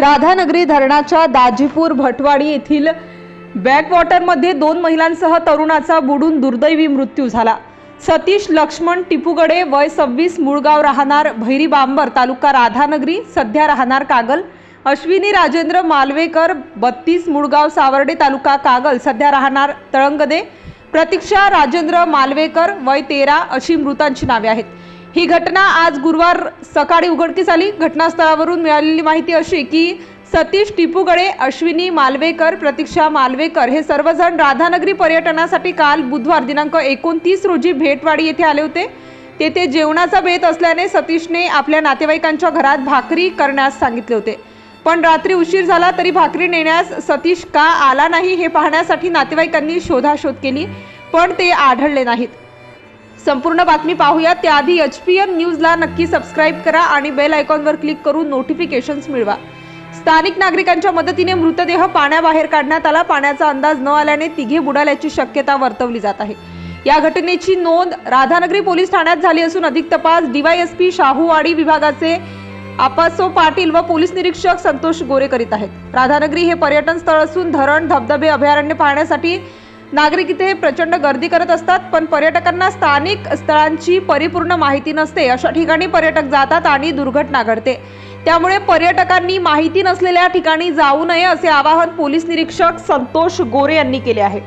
राधानगरी धरणाच्या दाजीपूर भटवाडी येथील बॅकवॉटरमध्ये दोन महिलांसह तरुणाचा बुडून दुर्दैवी मृत्यू झाला. सतीश लक्ष्मण टिपूगडे वय सव्वीस मुळगाव राहणार भैरी बांबर तालुका राधानगरी सध्या राहणार कागल. अश्विनी राजेंद्र मालवेकर बत्तीस मुळगाव सावर्डे तालुका कागल सध्या राहणार तळंगदे प्रतीक्षा राजेंद्र मालवेकर वय तेरा अशी मृतांची नावे आहेत. ही घटना आज गुरुवार सकाळी उघडकीस आली. घटनास्थळावरून मिळालेली माहिती अशी की सतीश टिपूगडे अश्विनी मालवेकर प्रतीक्षा मालवेकर हे सर्वजण राधानगरी पर्यटनासाठी काल बुधवार दिनांक एकोणतीस रोजी भेटवाडी येथे आले होते. तेथे जेवणाचा बेत असल्याने सतीशने आपल्या नातेवाईकांच्या घरात भाकरी करण्यास सांगितले होते. पण रात्री उशीर झाला तरी भाकरी नेण्यास सतीश का आला नाही हे पाहण्यासाठी नातेवाईकांनी शोधाशोध केली पण ते आढळले नाहीत. संपूर्ण बातमी पाहूया. त्याआधी एच पी एन न्यूजला नक्की सबस्क्राईब करा आणि बेल आयकॉनवर क्लिक करून नोटिफिकेशन्स मिळवा. स्थानिक नागरिकांच्या मदतीने मृतदेह पाण्याबाहेर काढण्यात आला. पाण्याचा अंदाज न आल्याने तिघे बुडाल्याची शक्यता वर्तवली जात आहे. या घटनेची नोंद राधानगरी पोलीस ठाण्यात झाली असून अधिक तपास डीवायएसपी शाहूवाडी विभागाचे आपासो पाटील व पोलीस निरीक्षक संतोष गोरे करीत आहेत. राधानगरी हे पर्यटन स्थळ असून धरण धबधबे अभयारण्य पाहण्यासाठी नागरिक इथे प्रचंड गर्दी करत असतात पण पर्यटकांना स्थानिक स्थळांची परिपूर्ण माहिती नसते. अशा ठिकाणी पर्यटक जातात आणि दुर्घटना घडते. त्यामुळे पर्यटकांनी माहिती नसलेल्या ठिकाणी जाऊ नये असे आवाहन पोलीस निरीक्षक संतोष गोरे यांनी केले आहे.